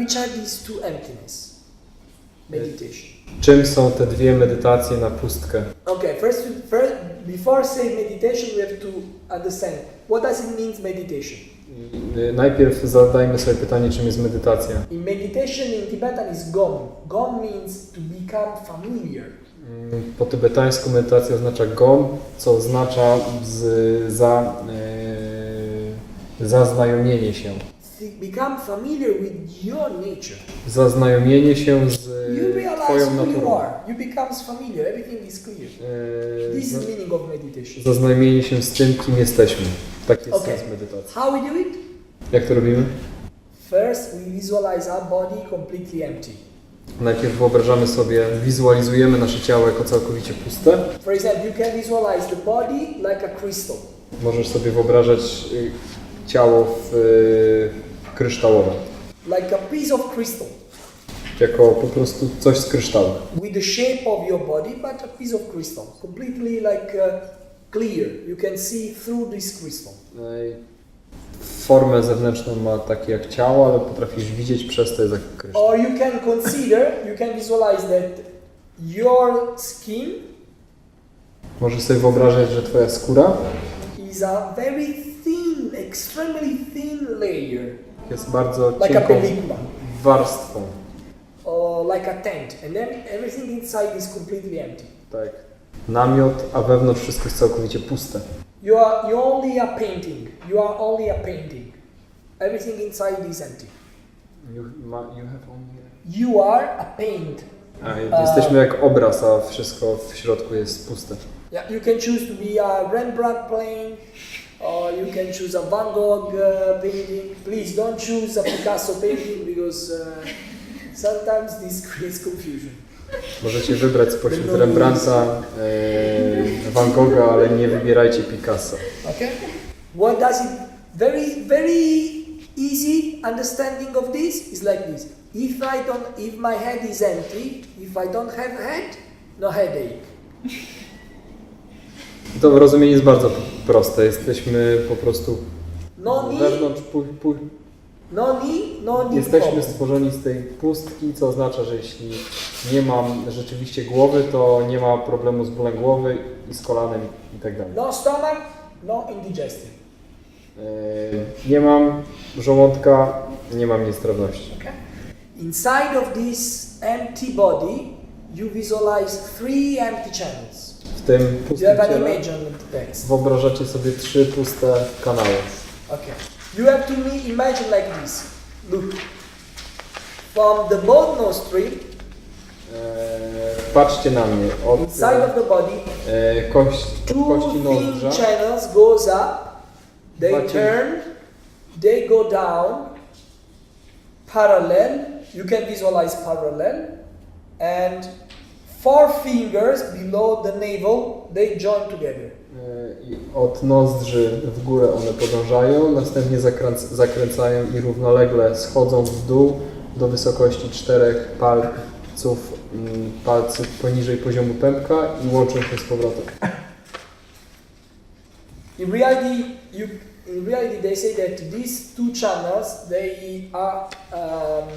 which are these two emptiness? Meditation. Czym są te dwie medytacje na pustkę? Okay, first, first before saying meditation, we have to understand what does it mean meditation. Y, Najpierw zadajmy sobie pytanie, czym jest medytacja. In meditation in Tibetan is gom. Gom means to become familiar. Mm, Po tybetańsku medytacja oznacza gom, co oznacza z, za, e, zaznajomienie się. Th- Become familiar with your nature. Zaznajomienie się z You realize Twoją who you naturą. are. You becomes familiar. Everything is clear. E, This is meaning of meditation. Zaznajomienie się z tym, kim jesteśmy. Taki jest Okej. sens medytacji. How we do it? Jak to robimy? First, we visualize our body completely empty. Najpierw wyobrażamy sobie, wizualizujemy nasze ciało jako całkowicie puste. For example, you can visualize the body like a crystal. Możesz sobie wyobrażać y, ciało w, y, kryształowe, Like a piece of crystal jako po prostu coś z kryształu. with the shape of your body, but a piece of crystal. Completely like uh, clear. You can see through this crystal. Ej, Formę zewnętrzną ma takie jak ciało, ale potrafisz widzieć przez to jest jak kryształ. Or you can consider, you can visualize that your skin Możesz sobie wyobrażać, że twoja skóra is a very thin, extremely thin layer, jest bardzo like cienką warstwą. or like a tent, and then everything inside is completely empty. Tak. Namiot, a wewnątrz wszystko jest całkowicie puste. You are you only a painting. You are only a painting. Everything inside is empty. You, you have only... You are a paint. a, jesteśmy jak obraz, a wszystko w środku jest puste. Yeah, you can choose to be a Rembrandt painting, or you can choose a Van Gogh uh, painting. Please don't choose a Picasso painting because uh, sometimes this creates confusion. Możecie wybrać spośród Rembrandta, e, Van Gogha, ale nie wybierajcie Picasso. Okay. What does it? Very very easy understanding of this is like this. If I don't, if my head is empty, if I don't have head, no headache. To rozumienie jest bardzo proste. Jesteśmy po prostu No wewnątrz, pu, pu, no knee, no knee jesteśmy stworzeni z tej pustki, co oznacza, że jeśli nie mam rzeczywiście głowy, to nie ma problemu z bólem głowy i z kolanem i tak dalej. No stomach, no indigestion. E, Nie mam żołądka, nie mam niestrawności. Okay. Inside of this empty body, you visualize three empty channels. W tym you pustym have an ciele image on the text? wyobrażacie sobie trzy puste kanały. Okay. You have to me- imagine like this. Look. From the both nostril, E, Patrzcie na mnie. Od inside of the body, e, kość, two kości thin nozdrza channels goes up. They Bacie- turn. They go down. Parallel. You can visualize parallel. And four fingers below the navel, they join together. e, i od nozdrzy w górę one podążają, następnie zakręc, zakręcają i równolegle schodzą w dół do wysokości czterech palców, mm, palców poniżej poziomu pępka i łączą się z powrotem. In reality, you in reality they say that these two channels they are um,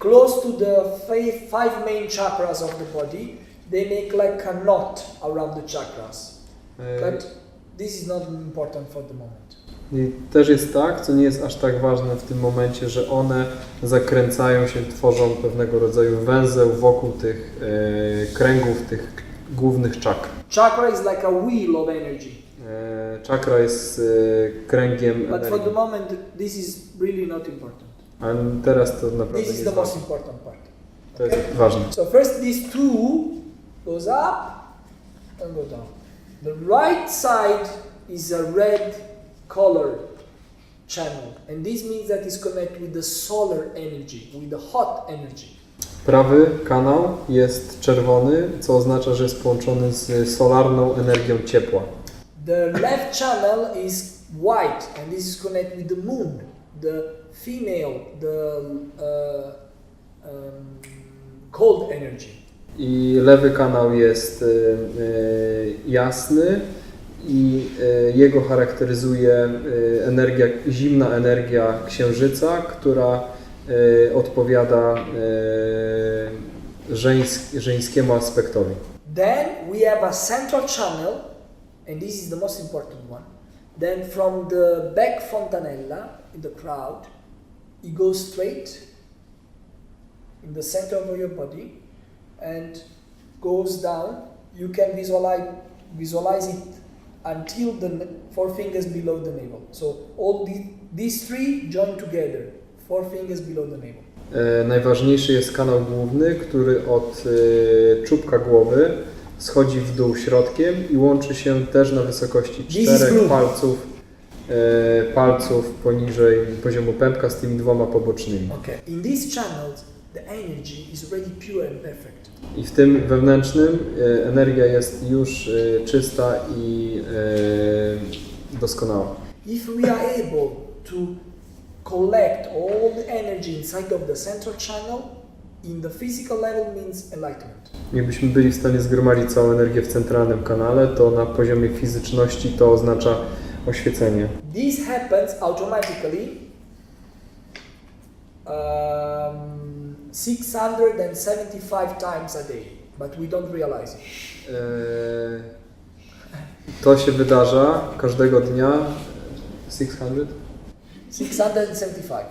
close to the five, five main chakras of the body. They make like a knot around the chakras, E, but this is not important for the moment. I też jest tak, co nie jest aż tak ważne w tym momencie, że one zakręcają się, tworzą pewnego rodzaju węzeł wokół tych e, kręgów, tych głównych czakr. Chakra is like a wheel of energy, E, czakra jest e, kręgiem but for the energii. moment this is really not important. A teraz to naprawdę This is the most important part. To jest ważne. So first these two goes up and go down. The right side is a red color channel and this means that it's connected with the solar energy, with the hot energy. Prawy kanał jest czerwony, co oznacza, że jest połączony z solarną energią ciepła. The left channel is white and this is connected with the moon, the female, the uh, um, cold energy. I lewy kanał jest e, jasny i e, jego charakteryzuje e, energia, zimna energia księżyca, która e, odpowiada e, żeńsk, żeńskiemu aspektowi. Then we have a central channel, and this is the most important one. Then from the back fontanella in the crowd, it goes straight in the center of your body and goes down. You can visualize visualize it until the four fingers below the navel. So all the, these three join together, four fingers below the navel. E, Najważniejszy jest kanał główny, który od e, czubka głowy schodzi w dół środkiem i łączy się też na wysokości czterech palców, palców poniżej poziomu pępka z tymi dwoma pobocznymi. Okay. In these channels, the energy is already pure and perfect. I w tym wewnętrznym e, energia jest już e, czysta i e, doskonała. If we are able to collect all the energy inside of the central channel, in the physical level means enlightenment. Jakbyśmy byli w stanie zgromadzić całą energię w centralnym kanale, to na poziomie fizyczności to oznacza oświecenie. This happens automatically um, 675 times a day, but we don't realize it. Eee, To się wydarza każdego dnia 600? 675.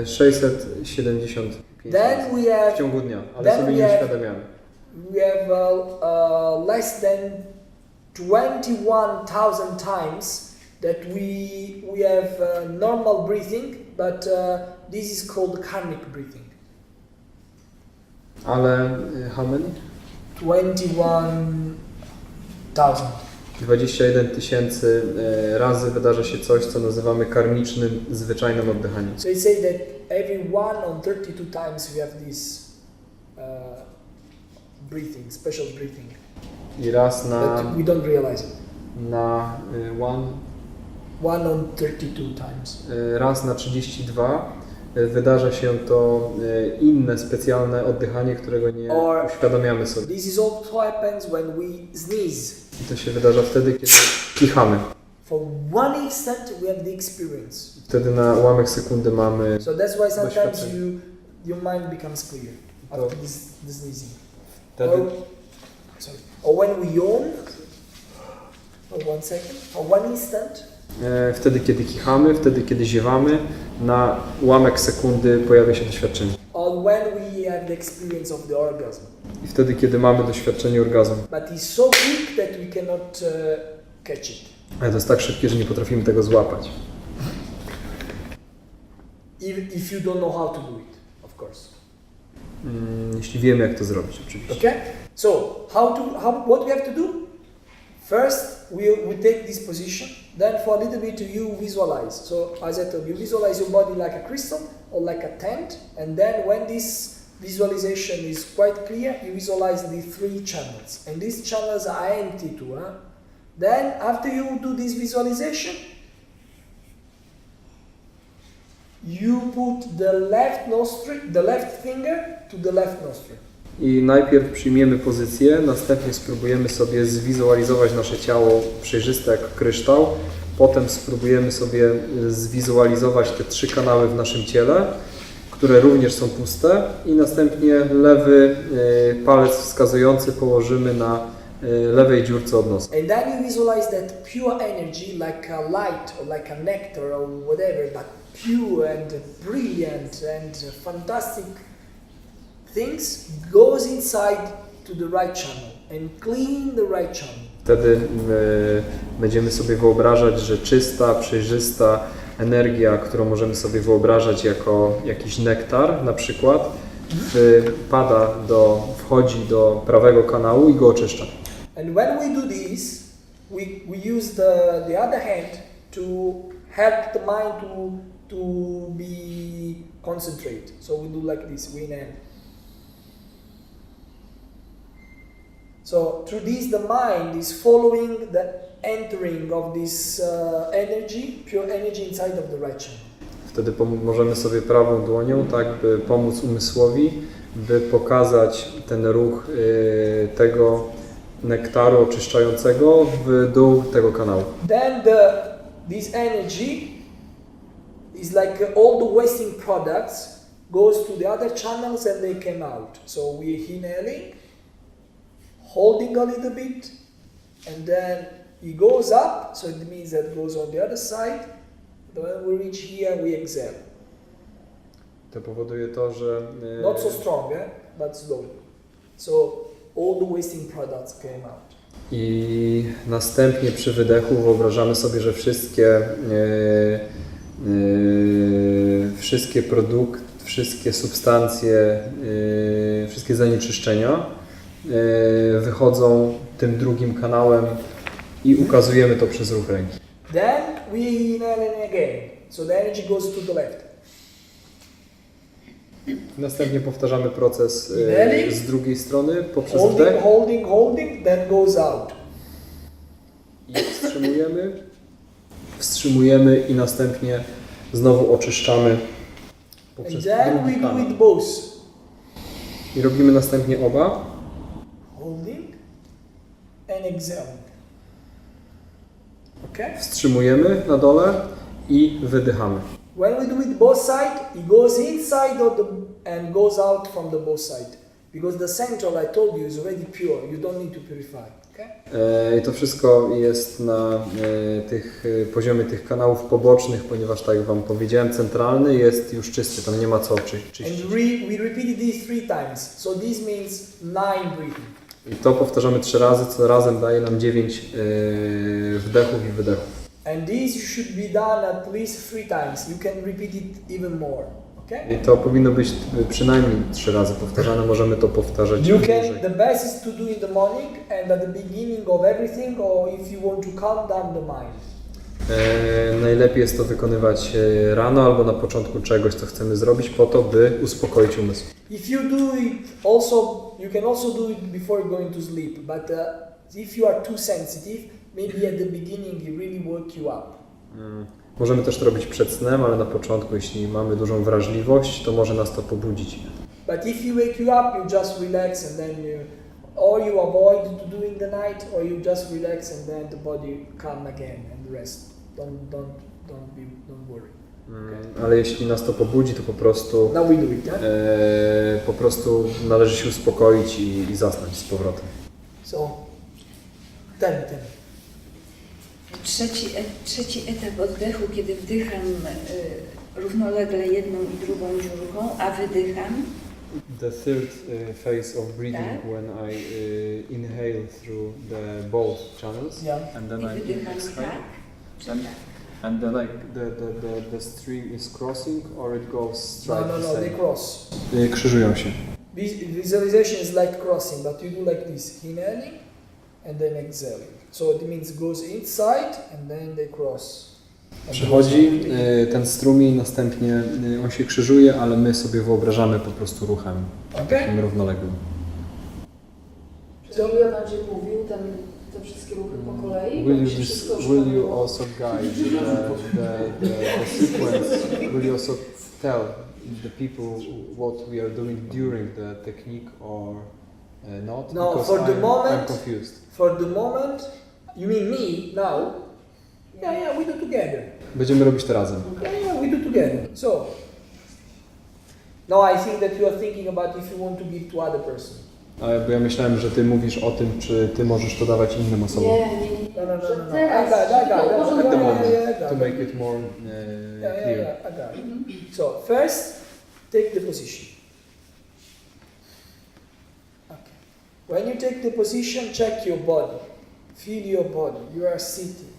Eee, 675 Then we w have ciągu dnia, ale then sobie we nie have- uświadamiamy. we have uh, uh, less than 21,000 times that we we have uh, normal breathing, but uh, this is called karmic breathing. Ale e, how many? 21,000. 21 tysięcy e, razy wydarza się coś, co nazywamy karmicznym, zwyczajnym oddychaniem. So it says that every one on 32 times we have this uh, breathing, special breathing, I raz na, but we don't realize it. na e, one, One on 32 times. e, raz na 32 e, wydarza się to e, inne specjalne oddychanie, którego nie Or- uświadamiamy sobie. This is also happens when we sneeze. I to się wydarza wtedy, kiedy kichamy. For one instant, we have the experience. Wtedy na ułamek sekundy mamy So that's why sometimes you, your mind becomes clear To- after this, this sneezing. wtedy, Or, sorry. Or when we yawn, for one second, for one instant, wtedy, kiedy kichamy, wtedy, kiedy ziewamy, na ułamek sekundy pojawia się doświadczenie. I wtedy, kiedy mamy doświadczenie orgazmu. So it. Ale to jest tak szybkie, że nie potrafimy tego złapać. If, if you don't know how to do it, of course. Mm, jeśli wiemy, jak to zrobić, oczywiście. Okay? So, how to, how, what we have to do? First, we, we take this position. Then, for a little bit, you visualize. So, as I told you, visualize your body like a crystal or like a tent. And then, when this visualization is quite clear, you visualize the three channels. And these channels are empty too. Huh? Then, after you do this visualization, you put the left nostril, the left finger to the left nostril. I najpierw przyjmiemy pozycję, następnie spróbujemy sobie zwizualizować nasze ciało przejrzyste jak kryształ. Potem spróbujemy sobie y, zwizualizować te trzy kanały w naszym ciele, które również są puste. I następnie lewy y, palec wskazujący położymy na y, lewej dziurce od nosa. And then you visualize that pure energy, like a light or like a nectar or whatever, but pure and brilliant and fantastic things goes inside to the right channel and clean the right channel. Wtedy y, będziemy sobie wyobrażać, że czysta, przejrzysta energia, którą możemy sobie wyobrażać jako jakiś nektar na przykład, wpada do, wchodzi do prawego kanału i go oczyszcza. And when we do this, we, we use the, the other hand to help the mind to, to be concentrate. So we do like this, we inhale. So through this, the mind is following the entering of this uh, energy, pure energy inside of the right channel. Wtedy możemy sobie prawą dłonią, tak, by pomóc umysłowi, by pokazać ten ruch y, tego nektaru oczyszczającego w dół tego kanału. Then the this energy is like all the wasting products goes to the other channels and they came out. So we're inhaling, holding a little bit, and then he goes up, so it means that goes on the other side. When we reach here, we exhale. To powoduje to, że e, Not so strong, eh? but slowly. So all the wasting products came out. I następnie przy wydechu wyobrażamy sobie, że wszystkie, e, e, wszystkie produkty, wszystkie substancje, wszystkie zanieczyszczenia wychodzą tym drugim kanałem i ukazujemy to przez ruch ręki. Then we inhale again. So the energy goes to the left. Następnie powtarzamy proces e, Inhaling. z drugiej strony poprzez Holding, wdech holding, holding, then goes out. i wstrzymujemy, wstrzymujemy i następnie znowu oczyszczamy And poprzez then we do it both. I robimy następnie oba. Holding and exhaling. Okay? Wstrzymujemy na dole i wydychamy. When we do it both side, it goes inside of the and goes out from the both side. Because the central I told you is already pure. You don't need to purify. Okay? E, I to wszystko jest na e, tych e, poziomie tych kanałów pobocznych, ponieważ tak jak Wam powiedziałem, centralny jest już czysty, tam nie ma co czy, czyścić. And re- we repeated this three times. So this means nine breathing. I to powtarzamy trzy razy, co razem daje nam dziewięć e, wdechów i wydechów. And this you should be done at least three times. You can repeat it even more. Okay? I to powinno być e, przynajmniej trzy razy powtarzane, możemy to powtarzać You can. The best is to do in the morning and at the beginning of everything, or if you want to calm down the mind. E, najlepiej jest to wykonywać e, rano albo na początku czegoś, co chcemy zrobić, po to, by uspokoić umysł. If you do it also, you can also do it before going to sleep. But uh, if you are too sensitive, maybe at the beginning it really woke you up. Mm. Możemy też to robić przed snem, ale na początku, jeśli mamy dużą wrażliwość, to może nas to pobudzić. But if you wake you up, you just relax and then you, or you avoid to do in the night, or you just relax and then the body calm again rest. Don't don't don't be don't worry. Mm, Ale jeśli nas to pobudzi, to po prostu, Now we do it. Yeah? e, po prostu należy się uspokoić i, i zasnąć z powrotem. So, tell me. Trzeci, e, trzeci etap oddechu, kiedy wdycham y, równolegle jedną i drugą dziurką, a wydycham, The third uh, phase of breathing Tak. when I uh, inhale through the both channels Yeah. and then i I wydycham exhale. tak, czy And- tak. And then like the, the, the, the stream is crossing or it goes No, straight no, the no, same? they cross. Y, Krzyżują się. Vis- Visualization is like crossing, but you do like this, inhaling and then exhaling. So it means goes inside and then they cross. Out. y, ten strumień, następnie y, on się krzyżuje, ale my sobie wyobrażamy po prostu ruchem Okay? takim równoległym. Czy Julia będzie mówił ten, te wszystkie ruchy po kolei? Will you, wszystko will you also guide the, the, the, the sequence? Will you also tell the people what we are doing during the technique or uh, not? No, Because for the I'm, I'm moment- confused. For the moment, you mean me now? Yeah, yeah, we do together. Będziemy robić to razem. Yeah, yeah, we do together. So, now I think that you are thinking about if you want to give to other person. Ale bo ja myślałem, że ty mówisz o tym, czy ty możesz to dawać innym osobom. Nie, nie, nie. No, no, no, no, no. teraz, I got, I got, I got. I got to it. make it more Yeah, yeah, clear. yeah, I got it. So first, take the position. Okay. When you take the position, check your body. Feel your body. You are sitting.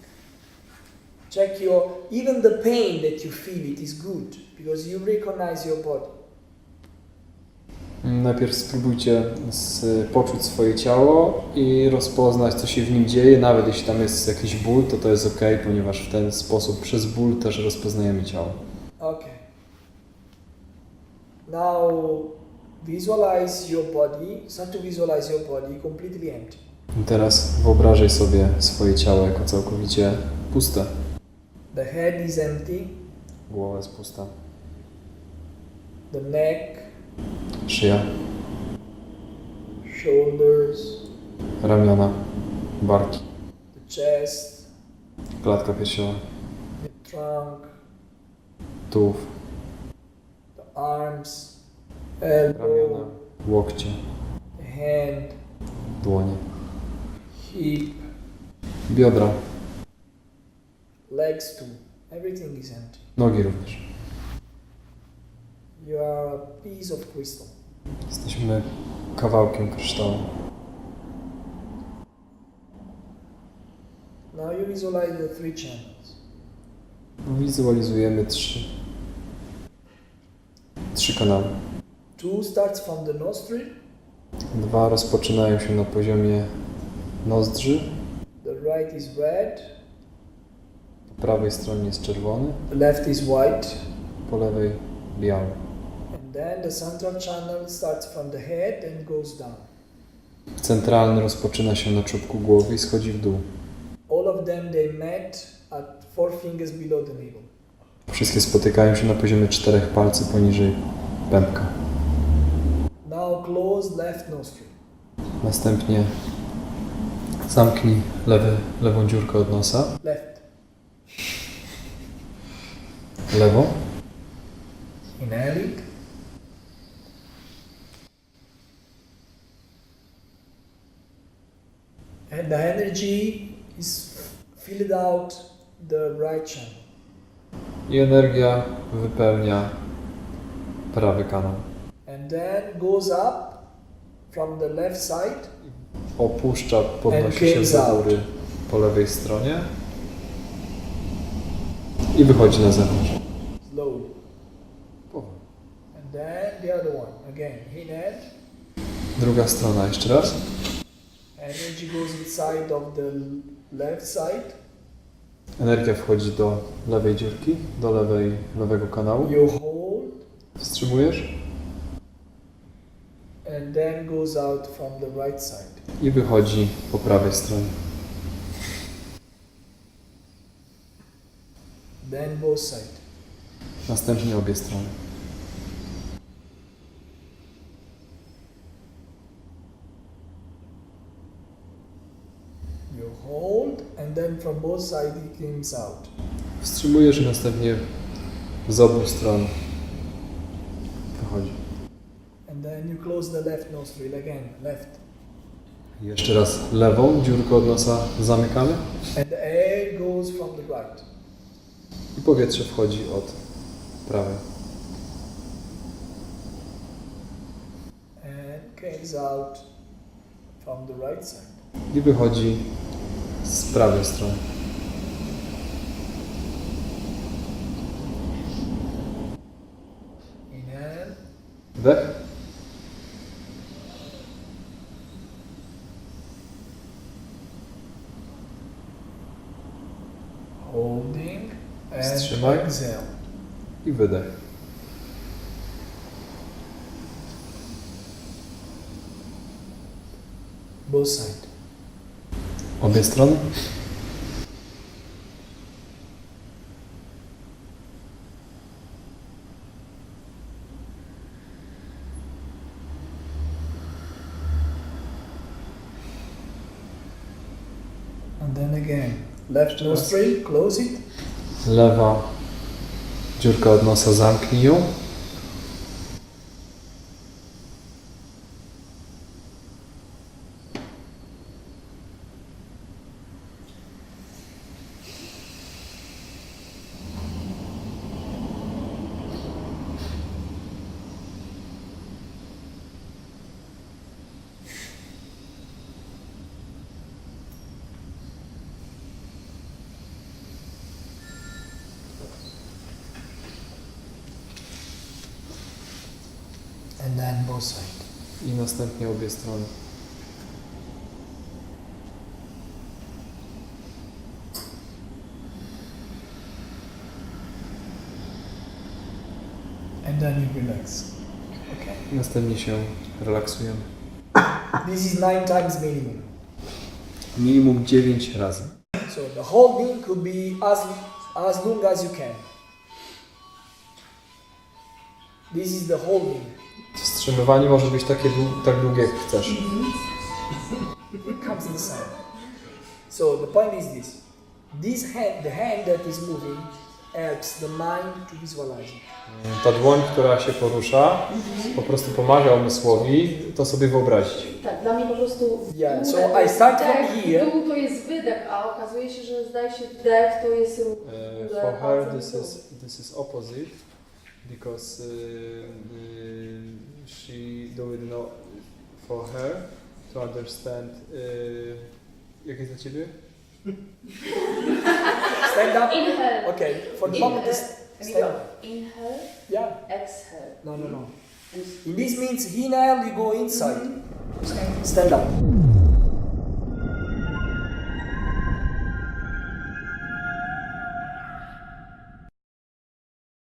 Check your even the pain that you feel. It is good because you recognize your body. Najpierw spróbujcie z, poczuć swoje ciało i rozpoznać, co się w nim dzieje. Nawet jeśli tam jest jakiś ból, to to jest ok, ponieważ w ten sposób przez ból też rozpoznajemy ciało. Okay. Now visualize your body. Start to visualize your body completely empty. I teraz wyobrażaj sobie swoje ciało jako całkowicie puste. The head is empty. Głowa jest pusta, The neck, szyja, shoulders, ramiona, barki, the chest, klatka piersiowa, the trunk, tułów, the arms, elbow, Ramiona, łokcie, hand, dłonie, hip, biodra, legs too. Everything is empty. nogi również. You are a piece of crystal. Jesteśmy kawałkiem kryształu. Now you visualize the three channels. Wizualizujemy trzy, trzy kanały. Two starts from the nostril, Dwa rozpoczynają się na poziomie nozdrzy. the right is red, Po prawej stronie jest czerwony, left is white, po lewej biały. and then the central channel starts from the head and goes down. Centralny rozpoczyna się na czubku głowy i schodzi w dół. All of them they met at four fingers below the navel. Wszystkie spotykają się na poziomie czterech palcy poniżej pępka. Now close left nostril. Następnie zamknij lewy, lewą dziurkę od nosa, Left. Lewą. And the energy is filled out the right channel. i energia wypełnia prawy kanał. And then goes up from the left side Opuszcza, podnosi się do góry po lewej stronie i wychodzi na zewnątrz. slowly. Powoli. And then the other one. Again, inhale. Druga strona jeszcze raz. Energy goes inside of the left side. Energia wchodzi do lewej dziurki, do lewej, lewego kanału. You hold. Wstrzymujesz And then goes out from the right side. i wychodzi po prawej stronie. Then both side. Następnie obie strony. You hold, and then from both sides comes out. Wstrzymujesz i następnie z obu stron wychodzi. And then you close the left nostril again, left. Jeszcze raz lewą dziurkę od nosa zamykamy And the air goes from the right. i powietrze wchodzi od prawej. And comes out from the right side. I wychodzi z prawej strony. Inhale. Wdech, Holding. And Wstrzymaj. exhale. i wydech. Both side. Obie strony. And then again. Left nostril, close it. Lewa dziurka od nosa zamknij ją. And then both side. I następnie obie strony. And then you relax. Okay. I następnie się relaksujemy. This is nine times minimum. Minimum 9 razy. So the holding could be as as long as you can. This is the holding. Wstrzymywanie może być takie tak długie jak chcesz. It comes in the same. So the point is this: this hand, the hand that is moving, helps the mind to visualize it. Ta dłoń, która się porusza, po prostu pomaga umysłowi to sobie wyobrazić. Tak, dla mnie po prostu Yeah, dół so to I jest start from here. Dół to jest wydech, a okazuje się, że zdaje się wdech to jest ruch. Uh, Górę, for her, this is this is opposite because uh, uh, she do it know for her to understand. Uh, jak jest dla ciebie? Stand up. Inhale. Okay, for the In- moment, we stand up. Inhale, Yeah. exhale. No, no, no. In this means inhale, you go inside. Stand up.